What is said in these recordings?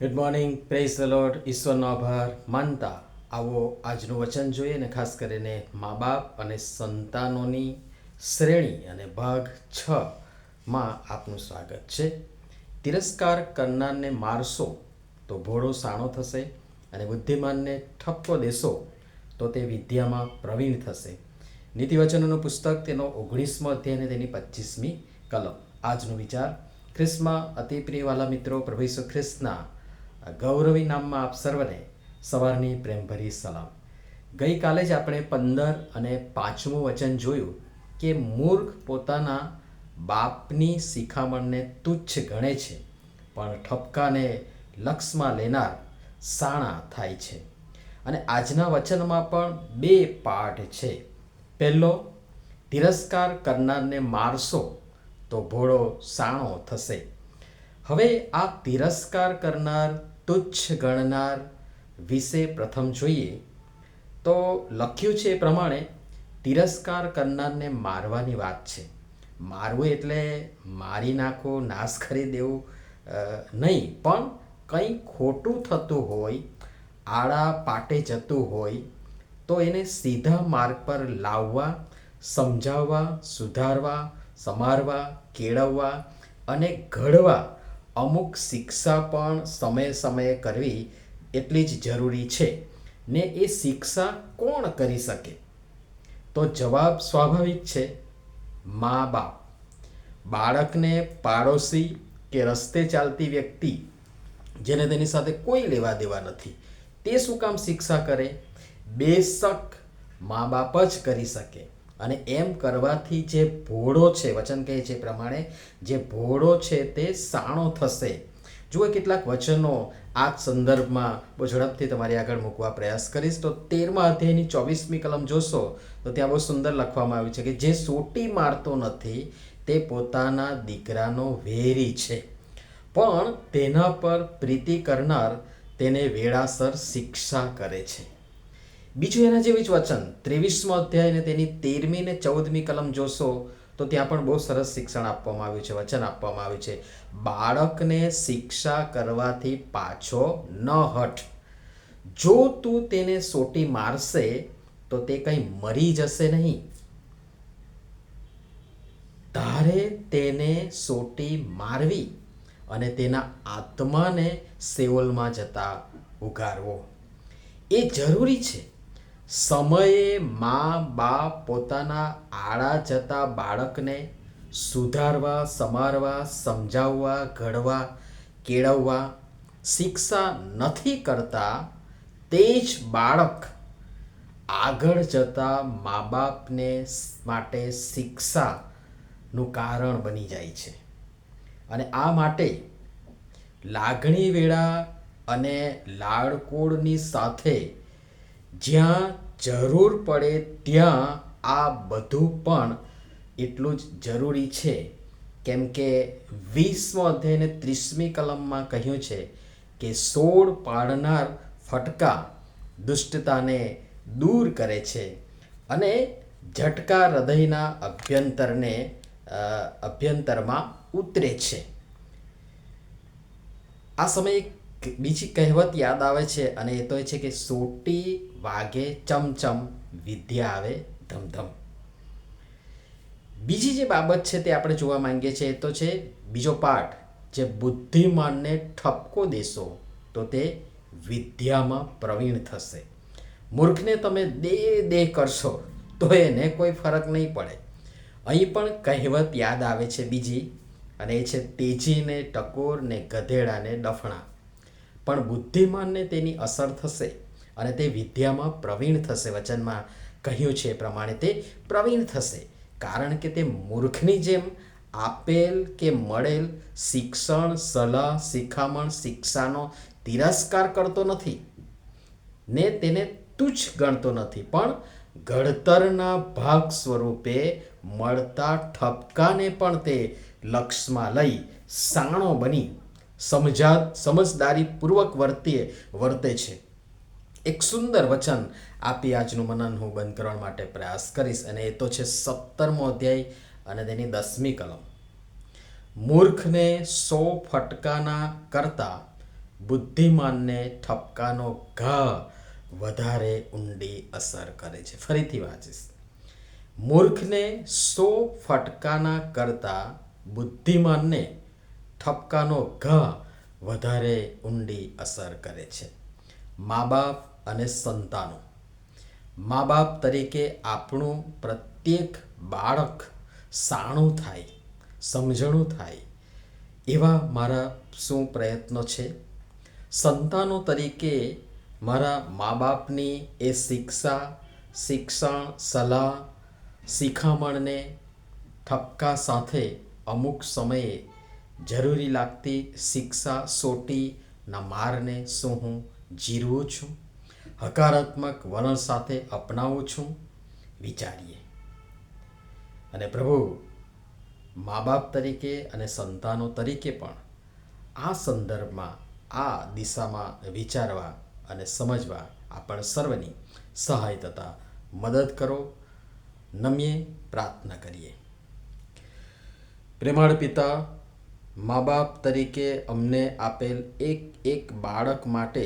Good morning praise the lord ઈશ્વરનો આભાર માનતા આવો આજનું વચન જોઈએ ને ખાસ કરીને મા બાપ અને સંતાનોની શ્રેણી અને ભાગ છ માં આપનું સ્વાગત છે. તિરસ્કાર કરનારને મારશો તો ભોળો સાણો થશે અને બુદ્ધિમાનને ઠપકો દેશો તો તે વિદ્યામાં પ્રવીણ થશે. નીતિવચનોનું પુસ્તક તેનો ઓગણીસમો અધ્યાય અને તેની પચીસમી કલમ. આજનો વિચાર ખ્રિસ્તમાં અતિ પ્રિયવાલા મિત્રો, પ્રભુ ઈસુ ગૌરવી નામમાં આપ સર્વને સવારની પ્રેમભરી સલામ. ગઈકાલે જ આપણે પંદર અને પાંચમું વચન જોયું કે મૂર્ખ પોતાના બાપની શિખામણને તુચ્છ ગણે છે, પણ ઠપકાને લક્ષમાં લેનાર સાણા થાય છે. અને આજના વચનમાં પણ બે પાઠ છે. પહેલો, તિરસ્કાર કરનારને મારશો તો ભોળો સાણો થશે. હવે આ તિરસ્કાર કરનાર, તુચ્છ ગણનાર વિશે પ્રથમ જોઈએ. તો લખ્યું છે એ પ્રમાણે, તિરસ્કાર કરનારને મારવાની વાત છે. મારવું એટલે મારી નાખો, નાશ કરી દેવું નહીં. પણ કંઈ ખોટું થતું હોય, આડા પાટે જતું હોય, તો એને સીધા માર્ગ પર લાવવા, સમજાવવા, સુધારવા, સમારવા, કેળવવા અને ઘડવા અમુક શિક્ષા પણ સમયે સમયે કરવી એટલી જ જરૂરી છે. ને એ શિક્ષા કોણ કરી શકે? તો જવાબ સ્વાભાવિક છે, મા બાપ. બાળકને પાડોશી કે રસ્તે ચાલતી વ્યક્તિ જેને તેની સાથે કોઈ લેવા દેવા નથી, તે શું કામ શિક્ષા કરે? બેશક મા બાપ જ કરી શકે. અને એમ કરવાથી જે ભોળો છે, વચન કહે છે પ્રમાણે જે ભોળો છે તે સાણો થશે. જુઓ કેટલાક વચનો આ સંદર્ભમાં બહુ ઝડપથી તમારી આગળ મૂકવા પ્રયાસ કરીશ. તો તેરમા અધ્યાયની ચોવીસમી કલમ જોશો, તો ત્યાં બહુ સુંદર લખવામાં આવ્યું છે કે જે સોટી મારતો નથી, તે પોતાના દીકરાનો વેરી છે. પણ તેના પર પ્રીતિ કરનાર તેને વેળાસર શિક્ષા કરે છે. બીજું એના જેવી જ વચન. ત્રેવીસમો અધ્યાય અને તેની તેરમી ને ચૌદમી કલમ જોશો, તો ત્યાં પણ બહુ સરસ શિક્ષણ આપવામાં આવ્યું છે, વચન આપવામાં આવ્યું છે. બાળકને શિક્ષા કરવાથી પાછો ન હટ. જો તું તેને સોટી મારશે, તો તે કંઈ મરી જશે નહીં. તારે તેને સોટી મારવી અને તેના આત્માને સેવલમાં જતા ઉગારવો. એ જરૂરી છે. સમયે મા બાપ પોતાના આડા જતા બાળકને સુધારવા, સમારવા, સમજાવવા, ઘડવા, કેળવવા, શિક્ષા નથી કરતા, તે જ બાળક આગળ જતા મા બાપને માટે શિક્ષાનું કારણ બની જાય છે. અને આ માટે લાગણી વેળા અને લાડકોડની સાથે જ્યાં જરૂર પડે ત્યાં આ બધું પણ એટલું જ જરૂરી છે. કેમ કે વીસમો અધ્યાય અને ત્રીસમી કલમમાં કહ્યું છે કે સોળ પાડનાર ફટકા દુષ્ટતાને દૂર કરે છે અને ઝટકા હૃદયના અભ્યંતરને અભ્યંતરમાં ઉતરે છે. આ સમયે બીજી કહેવત યાદ આવે છે અને એ તો એ છે કે સોટી વાગે ચમચમ, વિદ્યા આવે ધમધમ. બીજી જે બાબત છે તે આપણે જોવા માંગીએ છીએ એ તો છે બીજો પાઠ, જે બુદ્ધિમાનને ઠપકો દેશો, તો તે વિદ્યામાં પ્રવીણ થશે. મૂર્ખને તમે દે દે કરશો, તો એને કોઈ ફરક નહીં પડે. અહીં પણ કહેવત યાદ આવે છે બીજી, અને એ છે તેજીને ટકોર ને ગધેડાને ડફણા. પણ બુદ્ધિમાનને તેની અસર થશે અને તે વિદ્યામાં પ્રવીણ થશે. વચનમાં કહ્યું છે એ પ્રમાણે તે પ્રવીણ થશે. કારણ કે તે મૂર્ખની જેમ આપેલ કે મળેલ શિક્ષણ, સલાહ, શિખામણ, શિક્ષાનો તિરસ્કાર કરતો નથી ને તેને તુચ્છ ગણતો નથી. પણ ઘડતરના ભાગ સ્વરૂપે મળતા ઠપકાને પણ તે લક્ષમાં લઈ સાણો બની સમજા સમજદારીપૂર્વક વર્તે વર્તે છે. એક સુંદર વચન આપી આજનું મનન હું બંધ કરવા માટે પ્રયાસ કરીશ અને એ તો છે સત્તરમો અધ્યાય અને તેની દસમી કલમ. મૂર્ખને સો ફટકાના કરતા બુદ્ધિમાનને ઠપકાનો ઘા વધારે ઊંડી અસર કરે છે. ફરીથી વાંચીશ. મૂર્ખને સો ફટકાના કરતા બુદ્ધિમાનને ઠપકાનો ઘા વધારે ઊંડી અસર કરે છે. મા બાપ અને સંતાનો. મા બાપ તરીકે આપણું પ્રત્યેક બાળક સાણું થાય, સમજણું થાય એવા મારા શું પ્રયત્નો છે? સંતાનો તરીકે મારા મા બાપની એ શિક્ષા, શિક્ષણ, સલાહ, શિખામણને ઠપકા સાથે અમુક સમયે જરૂરી લાગતી શિક્ષા સોટીના મારને શું હું જીરવું છું? હકારાત્મક વલણ સાથે અપનાવું છું? વિચારીએ. અને પ્રભુ મા બાપ તરીકે અને સંતાનો તરીકે પણ આ સંદર્ભમાં, આ દિશામાં વિચારવા અને સમજવા આપણ સર્વની સહાય તથા મદદ કરો નમ્યે પ્રાર્થના કરીએ. પ્રેમાળ પિતા મા બાપ તરીકે અમને આપેલ એક એક બાળક માટે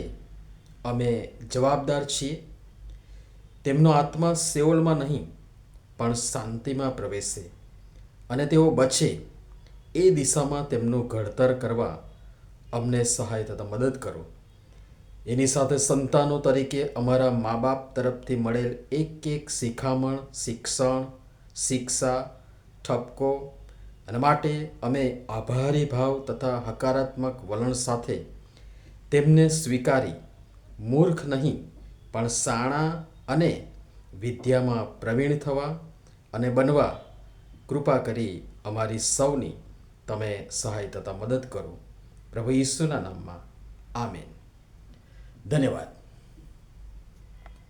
અમે જવાબદાર છીએ. તેમનો આત્મા સેવલમાં નહીં, પણ શાંતિમાં પ્રવેશે અને તેઓ બચે એ દિશામાં તેમનું ઘડતર કરવા અમને સહાય તથા મદદ કરો. એની સાથે સંતાનો તરીકે અમારા મા બાપ તરફથી મળેલ એક એક શિખામણ, શિક્ષણ, શિક્ષા, ઠપકો અને માટે અમે આભારી ભાવ તથા હકારાત્મક વલણ સાથે તેમને સ્વીકારી, મૂર્ખ નહીં, પણ સાણા અને વિદ્યામાં પ્રવીણ થવા અને બનવા કૃપા કરી અમારી સૌની તમે સહાય તથા મદદ કરો. પ્રભુ ઈસુના નામમાં. આમેન. ધન્યવાદ.